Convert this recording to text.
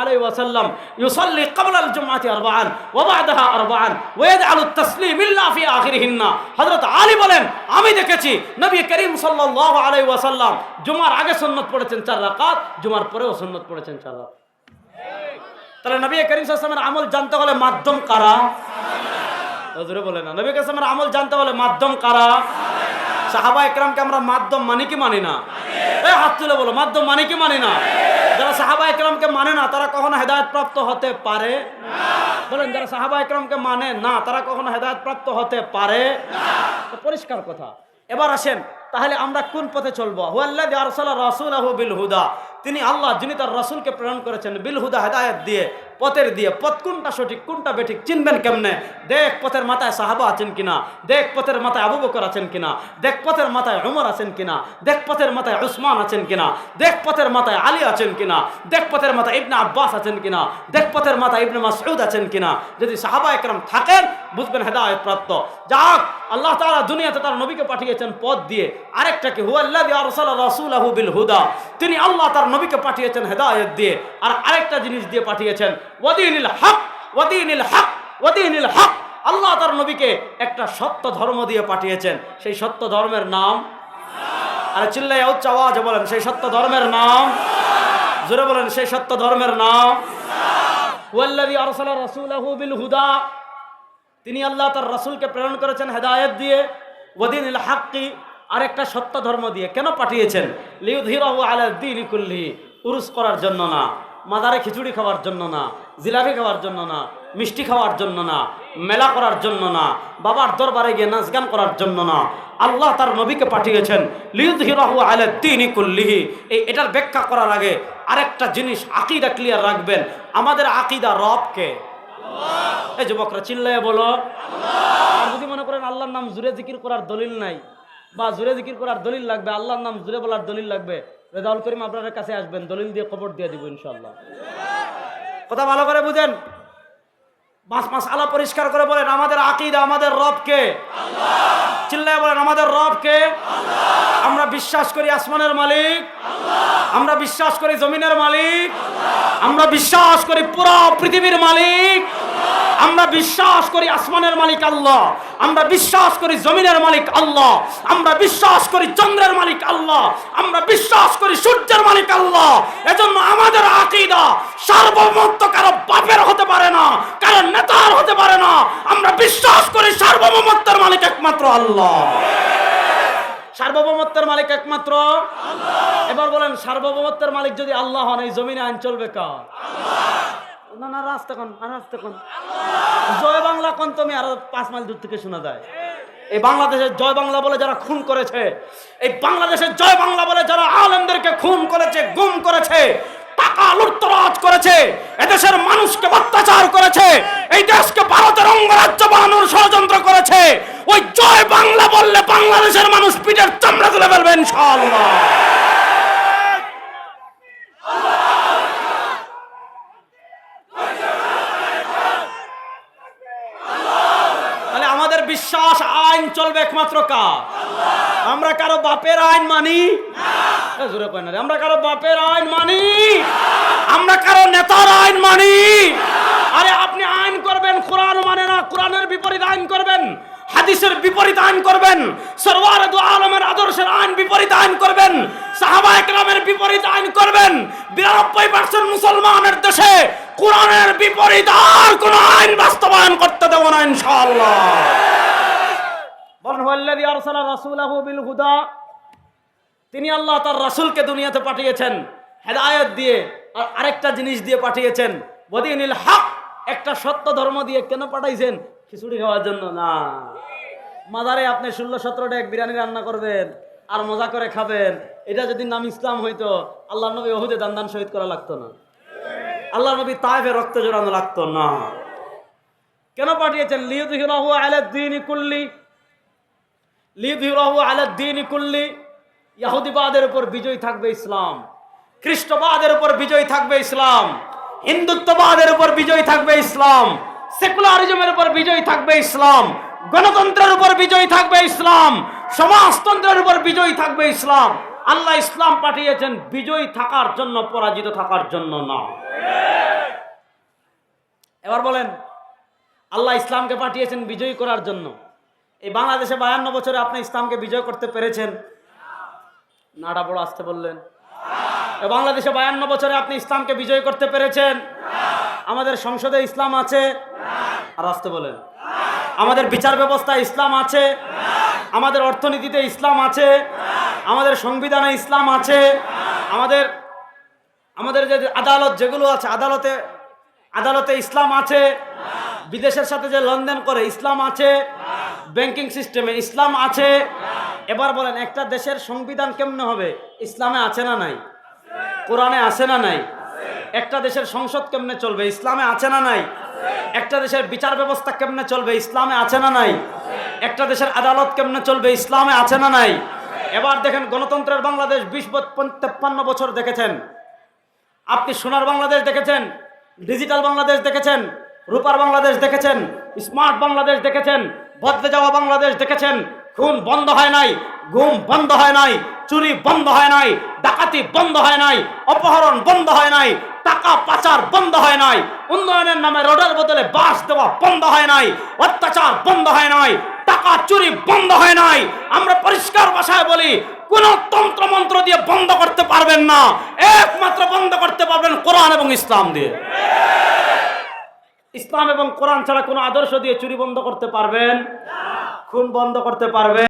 আলাই ওয়াসাল্লাম ইউসাল্লি কবলাল জুমাতি আরবান ওবাদাহা আমি দেখেছি নবী করিম সাল্লাহ আলাই ওয়াসাল্লাম জুমার আগে সন্ন্যত পড়েছেন চার রাকাত, জুমার পরেও সন্ন্যত পড়েছেন চার রাকাত। তাহলে নবী করিম সাল্লামের আমল জানতে হলে মাধ্যম কারা? হজরে বলে না। নবী কাসমের আমল জানতে বলে মাধ্যম কারা? সাহাবা একরামকে আমরা মাধ্যম মানি কি মানি না? এই হাত তুলে বলো, মাধ্যম মানে কি মানি না? যারা সাহাবা একরামকে মানে না, তারা কখনো হেদায়ত প্রাপ্ত হতে পারে? বলেন, যারা সাহাবা একরামকে মানে না, তারা কখনো হেদায়ত প্রাপ্ত হতে পারে? পরিষ্কার কথা। এবার আসেন, তাহলে আমরা কোন পথে চলবো? হুয়াল্লাযী আরসালা রাসূলাহু বিল হুদা। তিনি আল্লাহ, যিনি তার রাসূলকে প্রেরণ করেছেন, বিল হুদা হেদায়েত দিয়ে। পথের দিয়ে পথ কোনটা সঠিক, কোনটা বেঠিক, চিনবেন কেমনে? দেখ পথের মাথায় সাহাবা আছেন কিনা? দেখ পথের মাথায় আবু বকর আছেন কিনা? দেখ পথের মাথায় উমর আছেন কিনা? দেখ পথের মাথায় উসমান আছেন কিনা? দেখ পথের মাথায় আলী আছেন কিনা? দেখ পথের মাথায় ইবনে আব্বাস আছেন কিনা? দেখ পথের মাথায় ইবনে মাসউদ আছেন কিনা? যদি সাহাবা একরাম থাকেন, বুঝবেন হেদায়েত প্রাপ্ত। যাক আল্লাহ তাআলা দুনিয়াতে তার নবীকে পাঠিয়েছেন পথ দিয়ে। আরেকটাকে রাসূলাহু বিল হুদা তিনি আল্লাহ তার নবীকে পাঠিয়েছেন হেদায়েত দিয়ে। আর আরেকটা জিনিস দিয়ে পাঠিয়েছেন, ওয়াদিনিল হক ওয়াদিনিল হক ওয়াদিনিল হক আল্লাহ তার নবীকে একটা সত্য ধর্ম দিয়ে পাঠিয়েছেন। সেই সত্য ধর্মের নাম? আর চিল্লাই উচ্চ আওয়াজে বলেন, সেই সত্য ধর্মের নাম? জোরে বলেন, সেই সত্য ধর্মের নাম? ওয়াল্লাযী আরসালা রাসূলাহু বিল হুদা তিনি আল্লাহ তার রাসূলকে প্রেরণ করেছেন হেদায়েত দিয়ে ওদিন হাক্কি, আরেকটা সত্য ধর্ম দিয়ে। কেন পাঠিয়েছেন? লিউযহিরাহু আলা দ্বীনি কুল্লিহি উরুস করার জন্য না, মাদারে খিচুড়ি খাওয়ার জন্য না, জিলাপি খাওয়ার জন্য না, মিষ্টি খাওয়ার জন্য না, মেলা করার জন্য না, বাবার দরবারে গিয়ে নাচ গান করার জন্য না। আল্লাহ তার নবীকে পাঠিয়েছেন লিউযহিরাহু আলা দ্বীনি কুল্লিহি। এই এটার ব্যাখ্যা করার আগে আরেকটা জিনিস আকিদা ক্লিয়ার রাখবেন। আমাদের আকিদা রবকে এই যুবকরা চিল্লায় বলো। আর যদি মনে করেন আল্লাহর নাম জুড়ে জিকির করার দলিল নাই, বা জুড়ে জিকির করার দলিল লাগবে, আল্লাহর নাম জুড়ে বলার দলিল লাগবে, রেজাউল করিম আপনার কাছে আসবেন, দলিল দিয়ে খবর দিয়ে দিব ইনশাল্লাহ কথা ভালো করে বুঝেন? মাস মাস আলা পরিষ্কার করে বলেন, আমাদের আকিদা, আমাদের রবকে। চিল্লায় বলেন, আমাদের রবকে? আমরা বিশ্বাস করি আসমানের মালিক। আমরা বিশ্বাস করি জমিনের মালিক। আমরা বিশ্বাস করি পুরো পৃথিবীর মালিক। আমরা বিশ্বাস করি আসমানের মালিক আল্লাহ। আমরা বিশ্বাস করি জমিনের মালিক আল্লাহ। আমরা বিশ্বাস করি চন্দ্রের মালিক আল্লাহ। আমরা বিশ্বাস করি সূর্যের মালিক আল্লাহ। এজন্য আমাদের আকিদা সার্বভৌমত্ব কারও বাপের হতে পারে না, কারও নেতার হতে পারে না। আমরা বিশ্বাস করি সার্বভৌমত্বের মালিক একমাত্র আল্লাহ। সার্বভৌমত্বের মালিক একমাত্র এবার বলেন সার্বভৌমত্বের মালিক যদি আল্লাহ হন এই জমিনে আইন চলবে কার না না রাস্তা কোন আর রাস্তা কোন? জয় বাংলা কোন তুমি? আরও পাঁচ মাইল দূর থেকে শোনা যায়। এই বাংলাদেশের জয় বাংলা বলে যারা খুন করেছে এই বাংলাদেশের জয় বাংলা বলে যারা আলেমদেরকে খুন করেছে গুম করেছে টাকা লুটতরাজ করেছে এদেশের মানুষকে অত্যাচার করেছে এই দেশকে ভারতের অঙ্গরাজ্য বানানোর ষড়যন্ত্র করেছে ওই জয় বাংলা পিঠের চামড়া তুলে ফেলবে ইনশাআল্লাহ। বিশ্বাস, আইন চলবে একমাত্র কার? আমরা কারও বাপের আইন মানি? জোরে কয় না আমরা কারও বাপের আইন মানি? আমরা কারও নেতার আইন মানি? আরে, আপনি আইন করবেন, কোরআন মানে না, কোরআনের বিপরীত আইন করবেন। হাদিসের বিপরীত আইন করবেন, সরওয়ার আলমের আদর্শের আইন বিপরীত আইন করবেন, সাহাবা একরামের বিপরীত আইন করবেন, বিরানব্বই পার্সেন্ট মুসলমানের দেশে কোরআনের বিপরীত আর কোন আইন বাস্তবায়ন করতে দেব না, ইনশাআল্লাহ। বলেন আরসালা রাসূলাহু বিল হুদা। তিনি আল্লাহ তার রাসূলকে দুনিয়াতে পাঠিয়েছেন, হেদায়েত দিয়ে, আর আরেকটা জিনিস দিয়ে পাঠিয়েছেন বদিনিল হক, একটা সত্য ধর্ম দিয়ে কেন পাঠাইছেন? খিচুড়ি খাওয়ার জন্য না। মাদারে আপনি ষোলো সতেরোটা এক বিরিয়ানি রান্না করবেন আর মজা করে খাবেন। এটা যদি নাম ইসলাম হইতো আল্লাহ নবী ওহুদে দান শহীদ করা লাগতো না। আল্লাহ নবী তাইফে রক্ত জোড়ানো লাগতো না। কেন পাঠিয়েছেন? লিউদ্দিনাহু আলাদ্দিন কুল্লি। লিউদ্দিনাহু আলাদ্দিন কুল্লি ইহুদিবাদের উপর বিজয় থাকবে ইসলাম। খ্রিস্টবাদের উপর বিজয় থাকবে ইসলাম। হিন্দুত্ববাদের উপর বিজয় থাকবে ইসলাম। সেকুলারিজমের উপর বিজয় থাকবে ইসলাম। গণতন্ত্রের উপর বিজয় থাকবে ইসলাম, সমাজতন্ত্রের উপর বিজয় থাকবে ইসলাম। আল্লাহ ইসলাম পাঠিয়েছেন, বিজয়ী থাকার জন্য, পরাজিত থাকার জন্য না। এবার বলেন, আল্লাহ ইসলামকে পাঠিয়েছেন বিজয়ী করার জন্য। এই বাংলাদেশে বায়ান্ন বছরে আপনি ইসলামকে বিজয় করতে পেরেছেন? নাটা বড় আসতে বললেন। বাংলাদেশে বায়ান্ন বছরে আপনি ইসলামকে বিজয় করতে পেরেছেন? আমাদের সংসদে ইসলাম আছে? আর আসতে বলেন। আমাদের বিচার ব্যবস্থায় ইসলাম আছে। আমাদের অর্থনীতিতে ইসলাম আছে। আমাদের সংবিধানে ইসলাম আছে। আমাদের আমাদের যে আদালত যেগুলো আছে, আদালতে আদালতে ইসলাম আছে। বিদেশের সাথে যে লেনদেন করে, ইসলাম আছে। ব্যাংকিং সিস্টেমে ইসলাম আছে। এবার বলেন, একটা দেশের সংবিধান কেমনে হবে? ইসলামে আছে না নাই? কোরআনে আছে না নাই? একটা দেশের সংসদ কেমনে চলবে? ইসলামে আছে না নাই? একটা দেশের বিচার ব্যবস্থা কেমনে চলবে, ইসলামে আছে না নাই? একটা দেশের আদালত কেমনে চলবে, ইসলামে আছে না নাই? এবার দেখেন, গণতন্ত্রের বাংলাদেশ বিশ তেপ্পান্ন বছর দেখেছেন। আপনি সোনার বাংলাদেশ দেখেছেন, ডিজিটাল বাংলাদেশ দেখেছেন, রূপার বাংলাদেশ দেখেছেন, স্মার্ট বাংলাদেশ দেখেছেন, বদলে যাওয়া বাংলাদেশ দেখেছেন খুন বন্ধ হয় নাই ঘুম বন্ধ হয় নাই, চুরি বন্ধ হয় নাই, ডাকাতি বন্ধ হয় নাই, অপহরণ বন্ধ হয় নাই, টাকা পাচার বন্ধ হয় নাই, উন্নয়নের নামে রোডের বদলে বাস দেওয়া বন্ধ হয় নাই, অত্যাচার বন্ধ হয় নাই, টাকা চুরি বন্ধ হয় নাই। আমরা পরিষ্কার ভাষায় বলি, কোন তন্ত্র মন্ত্র দিয়ে বন্ধ করতে পারবেন না। একমাত্র বন্ধ করতে পারবেন কোরআন এবং ইসলাম দিয়ে। ইসলাম এবং কোরআন ছাড়া কোনো আদর্শ দিয়ে চুরি বন্ধ করতে পারবেন? খুন বন্ধ করতে পারবেন?